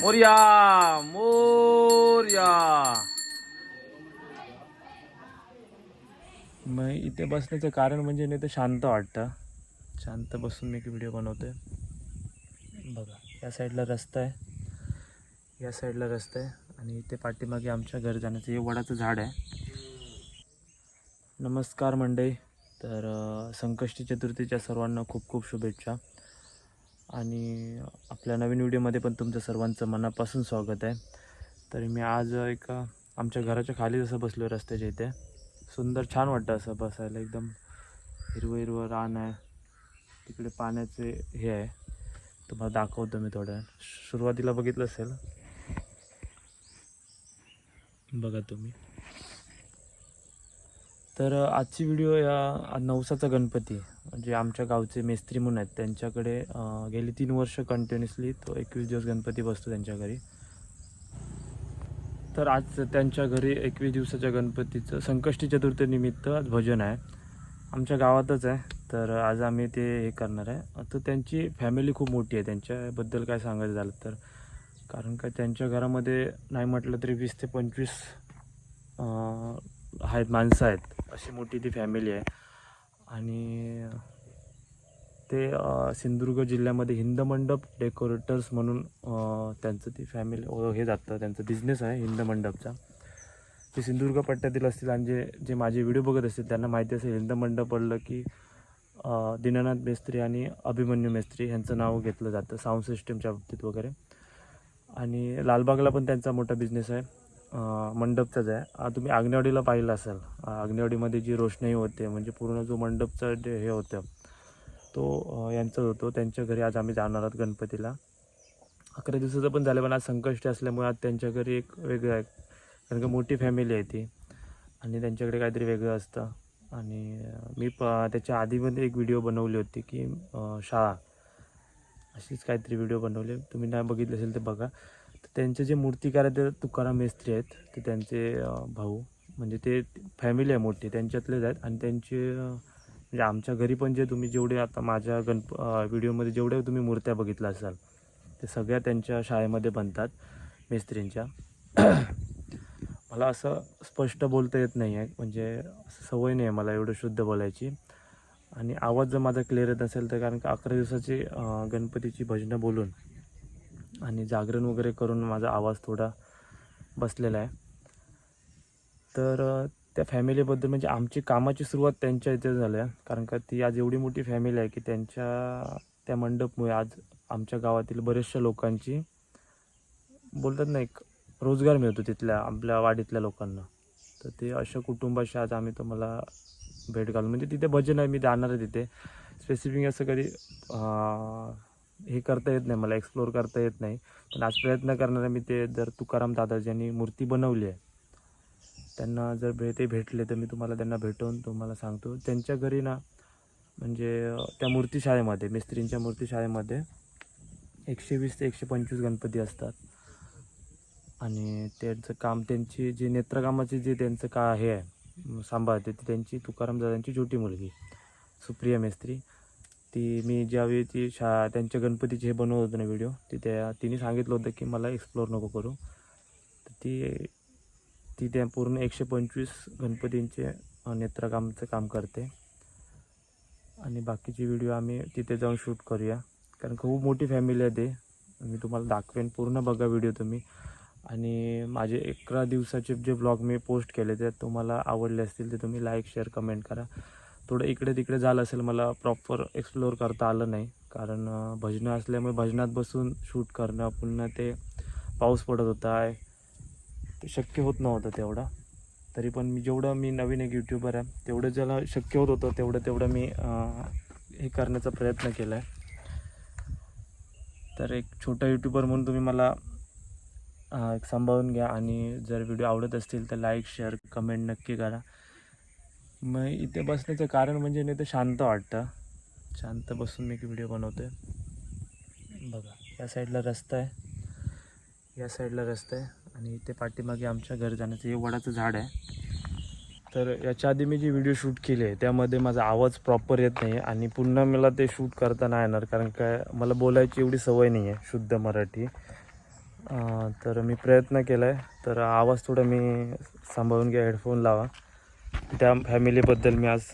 मोर्या मोर्या. मग इथे बसण्याचं कारण म्हणजे नाही तर शांत वाटतं. शांत बसून मी एक व्हिडिओ बनवतोय. बघा या साईडला रस्ता आहे. या साईडला रस्ता आहे. आणि इथे पाठीमागे आमच्या घर जाण्याचं हे वडाचं झाड आहे. नमस्कार मंडळी. तर संकष्टी चतुर्थीच्या सर्वांना खूप खूप शुभेच्छा. आणि आपल्या नवीन व्हिडिओमध्ये पण तुमचं सर्वांचं मनापासून स्वागत आहे. तर मी आज एका आमच्या घराच्या खाली जसं बसलो रस्त्याच्या इथे. सुंदर छान वाटतं असं बसायला. एकदम हिरवं हिरवं रान आहे. तिकडे पाण्याचे हे आहे. तुम्हाला दाखवतो मी थोड्या सुरुवातीला बघितलं असेल. बघा तुम्ही. तर आजची व्हिडिओ या नवसाचा गणपती जे आमच्या गावचे मेस्त्री म्हणून आहेत त्यांच्याकडे गेली तीन वर्ष कंटिन्युअसली तो एकवीस दिवस गणपती बसतो त्यांच्या घरी. तर आज त्यांच्या घरी एकवीस दिवसाच्या गणपतीचं संकष्टी चतुर्थीनिमित्त आज भजन आहे. आमच्या गावातच आहे. तर आज आम्ही ते हे करणार आहे. तर त्यांची फॅमिली खूप मोठी आहे. त्यांच्याबद्दल काय सांगायचं झालं तर कारण का त्यांच्या घरामध्ये नाही म्हटलं तरी वीस ते पंचवीस आहेत माणसं आहेत. अशी मोठी ती फॅमिली आहे. आणि ते सिंधुदुर्ग जिल्ह्यामध्ये हिंदमंडप डेकोरेटर्स म्हणून त्यांचं ती फॅमिली हे जातं. त्यांचं बिझनेस आहे हिंदमंडपचा ते सिंधुदुर्ग पट्ट्यातील असतील आणि जे जे माझे व्हिडिओ बघत असतील त्यांना माहिती असेल हिंदमंडप पडलं की दीनानाथ मेस्त्री आणि अभिमन्यू मेस्त्री यांचं नाव घेतलं जातं साऊंड सिस्टमच्या बाबतीत वगैरे. आणि लालबागला पण त्यांचा मोठा बिझनेस आहे. मंडपचाच आहे. तुम्ही आग्नेवाडीला पाहिलं असाल. आग्नेवाडीमध्ये जी रोषणाई होते म्हणजे पूर्ण जो मंडपचं जे हे होतं तो यांचाच होतो. त्यांच्या घरी आज आम्ही जाणार आहोत गणपतीला. अकरा दिवसाचं पण झालं पण आज संकष्टी असल्यामुळे आज त्यांच्या घरी एक वेगळं आहे. कारण का मोठी फॅमिली आहे ती. आणि त्यांच्याकडे काहीतरी वेगळं असतं. आणि मी प त्याच्या आधीमध्ये एक व्हिडिओ बनवली होती की शाळा. अशीच काहीतरी व्हिडिओ बनवले. तुम्ही नाही बघितले असेल तर बघा. तर त्यांचे जे मूर्तिकार आहेत ते तुकाराम मेस्त्री आहेत. ते त्यांचे भाऊ म्हणजे ते फॅमिली आहे मोठी त्यांच्यातलेच आहेत. आणि त्यांचे म्हणजे आमच्या घरी पण जे तुम्ही जेवढे आता माझ्या गणप व्हिडिओमध्ये जेवढे तुम्ही मूर्त्या बघितल्या असाल ते सगळ्या त्यांच्या शाळेमध्ये बनतात मेस्त्रींच्या. मला असं स्पष्ट बोलता येत नाही आहे म्हणजे सवय नाही आहे मला एवढं शुद्ध बोलायची. आणि आवाज जर माझा क्लिअर येत असेल तर कारण का अकरा दिवसाची गणपतीची भजनं बोलून आणि जागरण वगैरे करून माझा आवाज थोडा बसलेला आहे. तर त्या फॅमिलीबद्दल म्हणजे आमची कामाची सुरुवात त्यांच्या इथे झाली आहे. कारण का ती आज एवढी मोठी फॅमिली आहे की त्यांच्या त्या मंडपमुळे आज आमच्या गावातील बऱ्याचशा लोकांची बोलतात ना एक रोजगार मिळतो तिथल्या आपल्या वाडीतल्या लोकांना. तर ते अशा कुटुंबाशी आज आम्ही तुम्हाला भेट घालून म्हणजे तिथे भजन आहे मी जाणार आहे तिथे. स्पेसिफिक असं कधी हे करता येत नाही मला एक्सप्लोअर करता येत नाही. पण आज प्रयत्न करणारे मी ते जर तुकाराम दादा ज्यांनी मूर्ती बनवली आहे त्यांना जर भे ते भेटले तर मी तुम्हाला त्यांना भेटवून तुम्हाला सांगतो. त्यांच्या घरी ना म्हणजे त्या मूर्तीशाळेमध्ये मिस्त्रींच्या मूर्तीशाळेमध्ये एकशे वीस ते एकशे पंचवीस गणपती असतात. आणि त्यांचं काम त्यांची जी नेत्रकामाची जे त्यांचं का हे आहे सांभाळते ती त्यांची तुकाराम दादांची छोटी मुलगी सुप्रिया मिस्त्री. ती मी ज्यावेळी ती शा त्यांच्या गणपतीचे हे बनवत होतो ना व्हिडिओ ती त्या तिने सांगितलं होतं की मला एक्सप्लोअर नको करू. तर ती ती त्या पूर्ण एकशे पंचवीस गणपतींचे नेत्रकामचं काम करते. आणि बाकीचे व्हिडिओ आम्ही तिथे जाऊन शूट करूया. कारण खूप मोठी फॅमिली आहे ते. मी तुम्हाला दाखवेन पूर्ण बघा व्हिडिओ तुम्ही. आणि माझे अकरा दिवसाचे जे ब्लॉग मी पोस्ट केले ते तुम्हाला आवडले असतील ते तुम्ही लाईक शेअर कमेंट करा. थोडं इकडे तिकडे झालं असेल मला प्रॉपर एक्सप्लोअर करता आलं नाही. कारण भजनं असल्यामुळे भजनात बसून शूट करणं पुन्हा ते पाऊस पडत होता. आहे ते शक्य होत नव्हतं तेवढं. तरी पण मी जेवढं मी नवीन एक यूट्यूबर आहे तेवढं ज्याला शक्य होत होतं तेवढं तेवढं मी हे करण्याचा प्रयत्न केला आहे तर एक छोटा यूट्यूबर म्हणून तुम्ही मला एक सांभाळून घ्या. आणि जर व्हिडिओ आवडत असतील तर लाईक शेअर कमेंट नक्की करा. मग इथे बसण्याचं कारण म्हणजे नाही तर शांत वाटतं. शांत बसून मी एक व्हिडिओ बनवतोय. बघा या साईडला रस्ता आहे. या साईडला रस्ता आहे आणि इथे पाठीमागे आमच्या घर जाण्याचं हे वडाचं झाड आहे. तर याच्या आधी मी जी व्हिडिओ शूट केले आहे त्यामध्ये माझा आवाज प्रॉपर येत नाही आहे आणि पुन्हा मला ते शूट करता नाही येणार कारण काय मला बोलायची एवढी सवय नाही आहे शुद्ध मराठी. तर मी प्रयत्न केला आहे तर आवाज थोडा मी सांभाळून घ्या हेडफोन लावा. त्या फॅमिलीबद्दल मी आज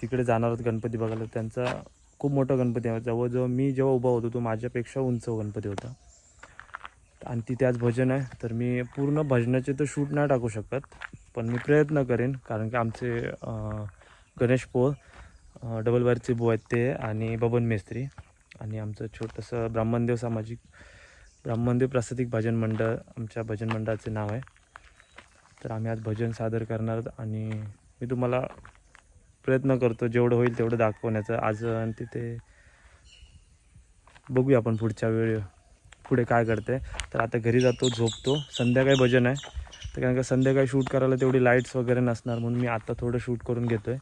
तिकडे जाणार आहोत गणपती बघायला. त्यांचा खूप मोठा गणपती आहे. जवळजवळ मी जेव्हा उभा होतो तो माझ्यापेक्षा उंच गणपती होता. आणि तिथे आज भजन आहे. तर मी पूर्ण भजनाचे तर शूट नाही टाकू शकत पण मी प्रयत्न करेन. कारण की आमचे गणेश पोळ डबल वायरचे बो आहेत ते आणि बबन मेस्त्री. आणि आमचं छोटंसं ब्राह्मणदेव सामाजिक ब्राह्मणदेव प्रासादिक भजन मंडळ आमच्या भजन मंडळाचे नाव आहे. तर आम्ही आज भजन सादर करणार आहोत आणि मी तुम्हाला प्रयत्न करतो जेवढं होईल तेवढं दाखवण्याचं. आज आणि तिथे बघूया आपण पुढच्या वेळी पुढे काय करते तर आता घरी जातो झोपतो. संध्याकाळी भजन आहे. तर कारण का संध्याकाळी शूट करायला तेवढी लाईट्स वगैरे नसणार म्हणून मी आता थोडं शूट करून घेतो आहे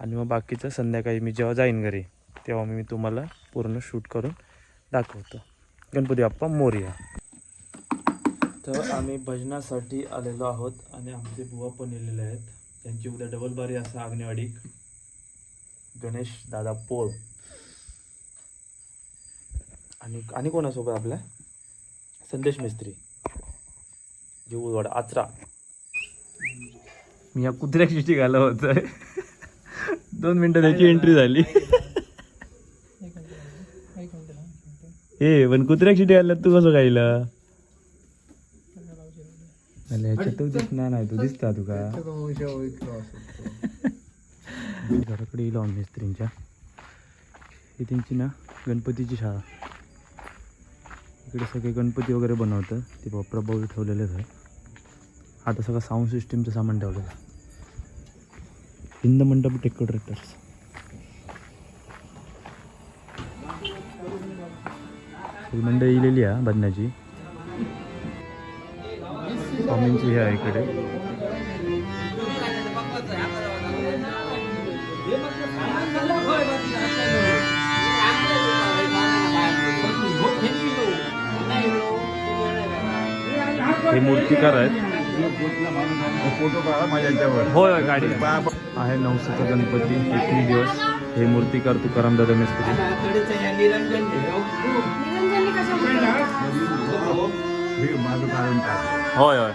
आणि मग बाकीचं संध्याकाळी मी जेव्हा जाईन घरी तेव्हा मी तुम्हाला पूर्ण शूट करून दाखवतो. गणपती बाप्पा मोरया. तर आम्ही भजनासाठी आलेलो आहोत आणि आमचे बुवा पण येलेले आहेत. त्यांची उद्या डबल बारी असा आग्नेवाडी. गणेश दादा पोळ. आणि आणि कोणासोबत आपल्या? संदेश मिस्त्री. जीववाड आचरा. मी या कुत्र्याची चिठी घाला होत. दोन मिनिटं त्याची एंट्री झाली? ए पण कुत्र्याची चिठी घालत तू कसं गायला ह्याच्यात तो दिसणार नाही तू दिसता तुका घराकडे येईल मिस्त्रींच्या ही त्यांची ना गणपतीची शाळा. इकडे सगळे गणपती वगैरे बनवतं ते प्रभावी ठेवलेलेच आहे आता सगळं साऊंड सिस्टीमचं सामान ठेवलेलं हिंद मंडप डेकोरेटर्स मंडळी इलेली आहे बदनाची. स्वामींची हे आहे इकडे. हे मूर्तिकार आहेत. फोटो काढा माझ्या होय होय गाडी आहे. नवसाचा गणपती एकवीस दिवस. हे मूर्तिकार तुकाराम दादा मिस्त्री हे माझं काढून टाक होय होय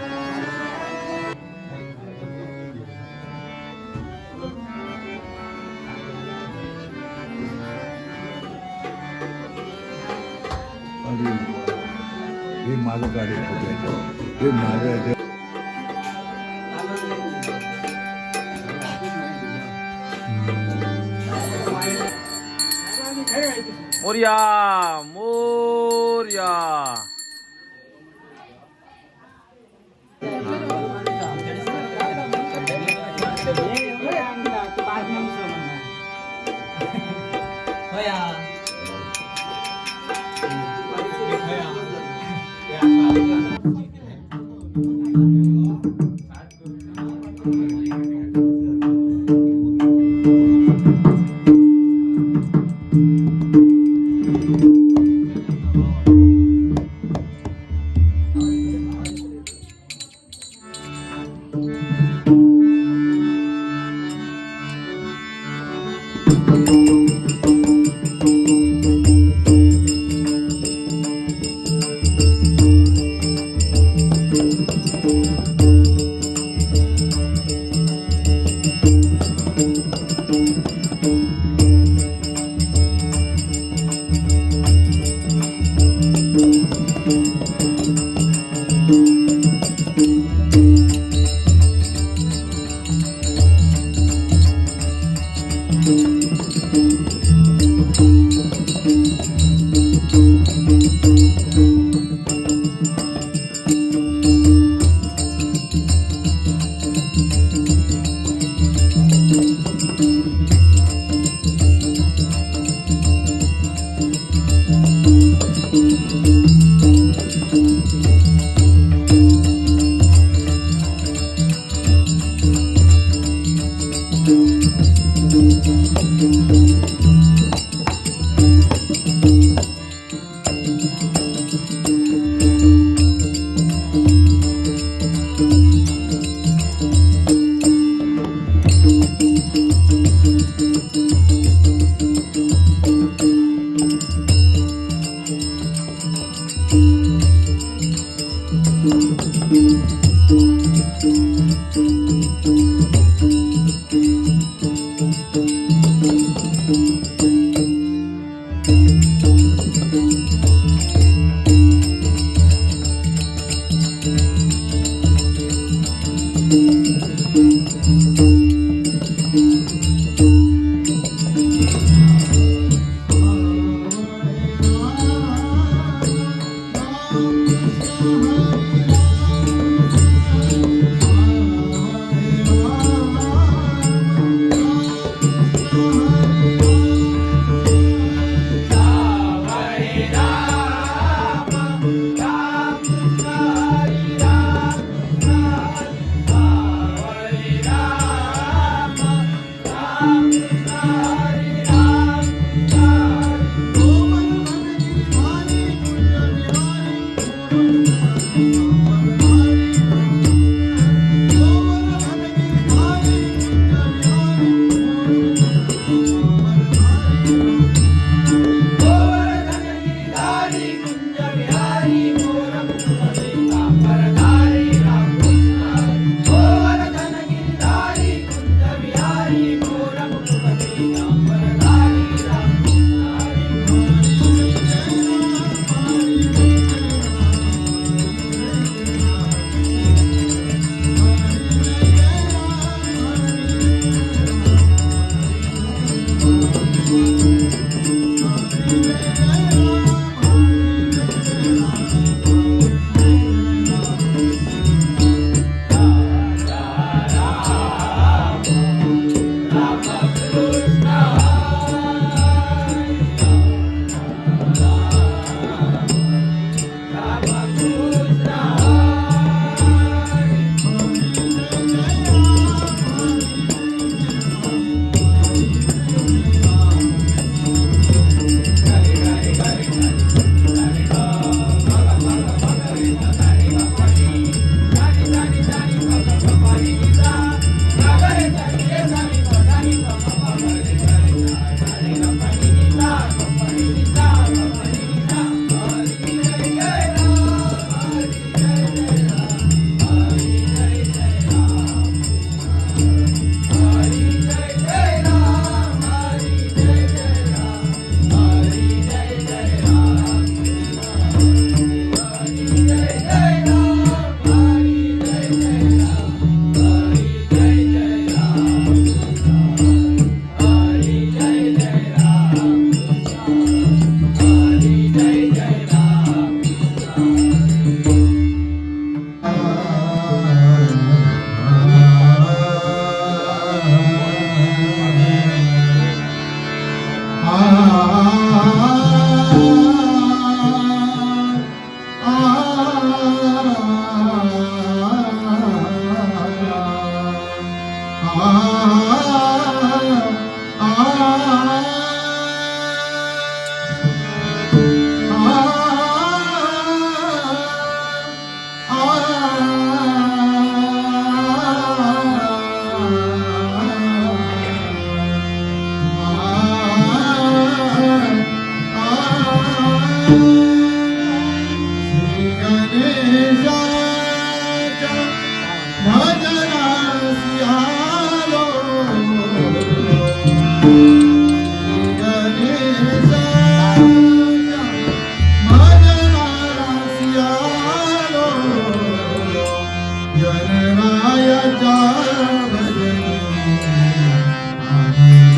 आणि हे माझं काढून टाक. हे माझं याच्यावर मोर्या मोर्या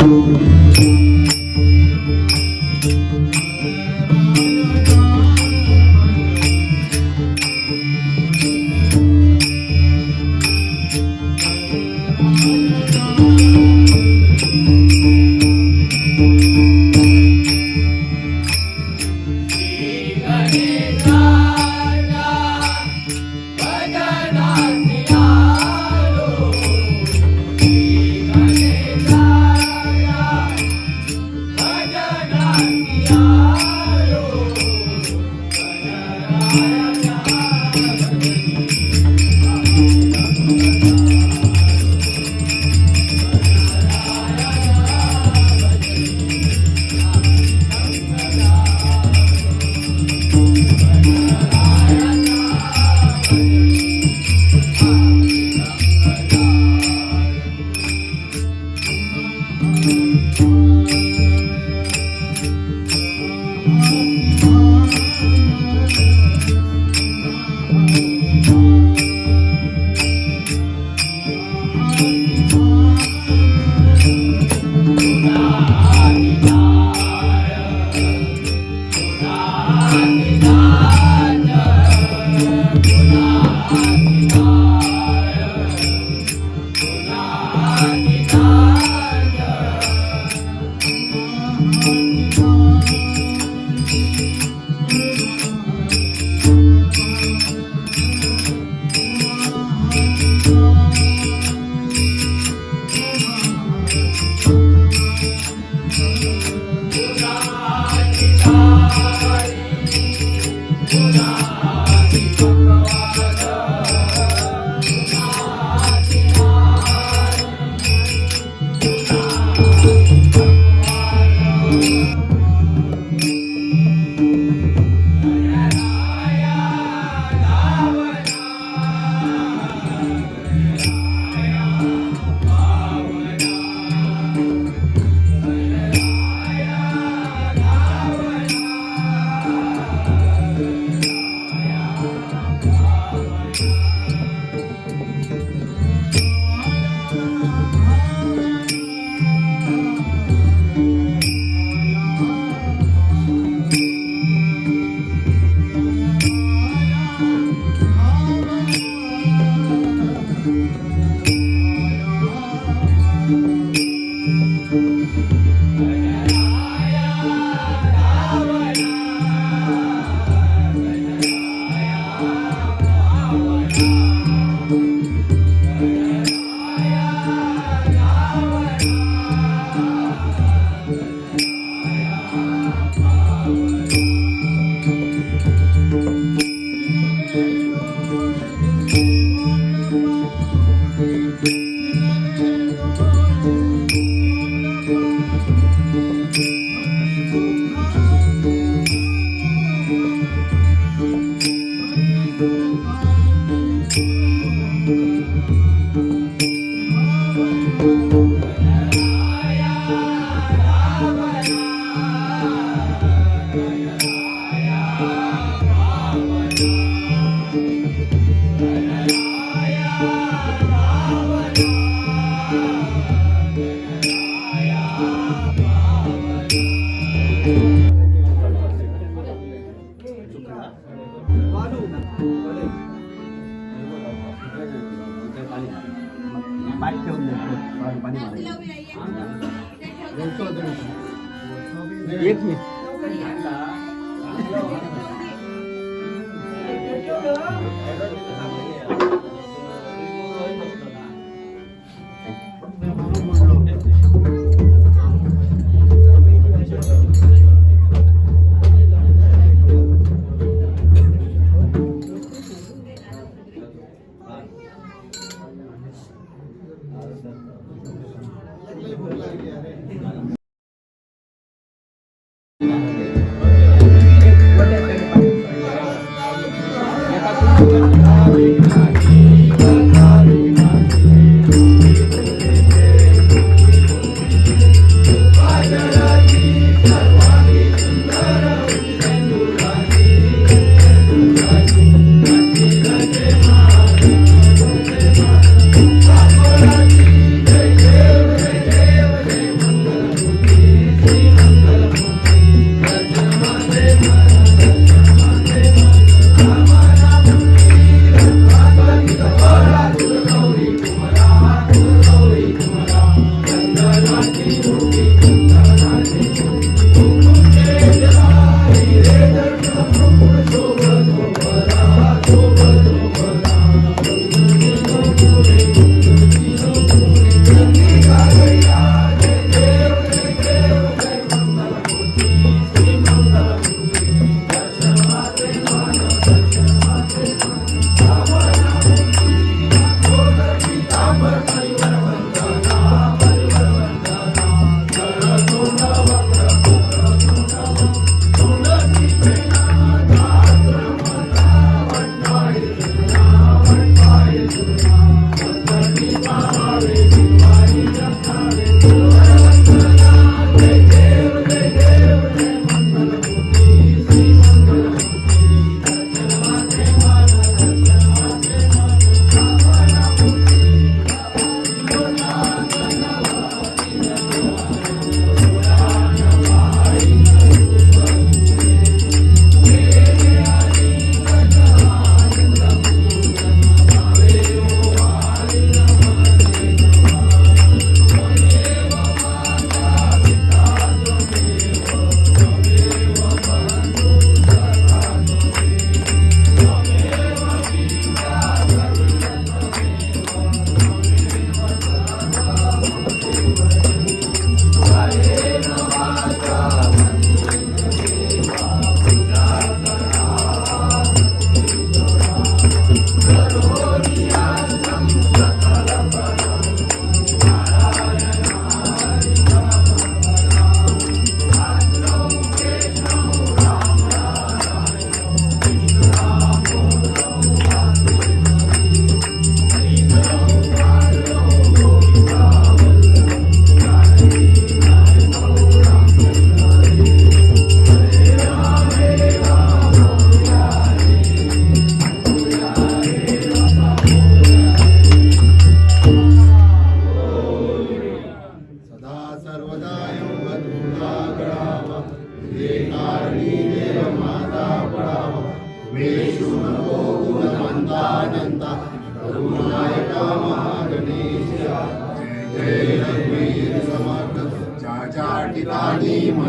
Música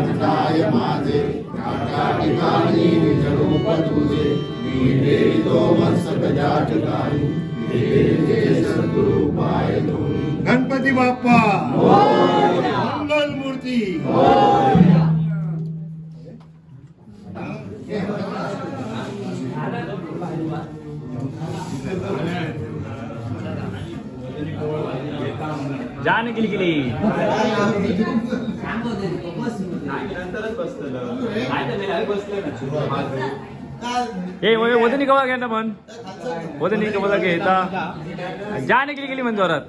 म्हणताय माझे त्या त्या ठिकाणी निज रूप तुझे मी ठेवितो मस्तक त्या ठिकाणी मी ठेविते सद्गुरु पाय दोन्ही गणपती बाप्पा मंगल मूर्ती जान गेली गेली ए वय वदनी कवा घ्या पण. वदनी कवा घेता जान गेली गेली म्हणजे जोरात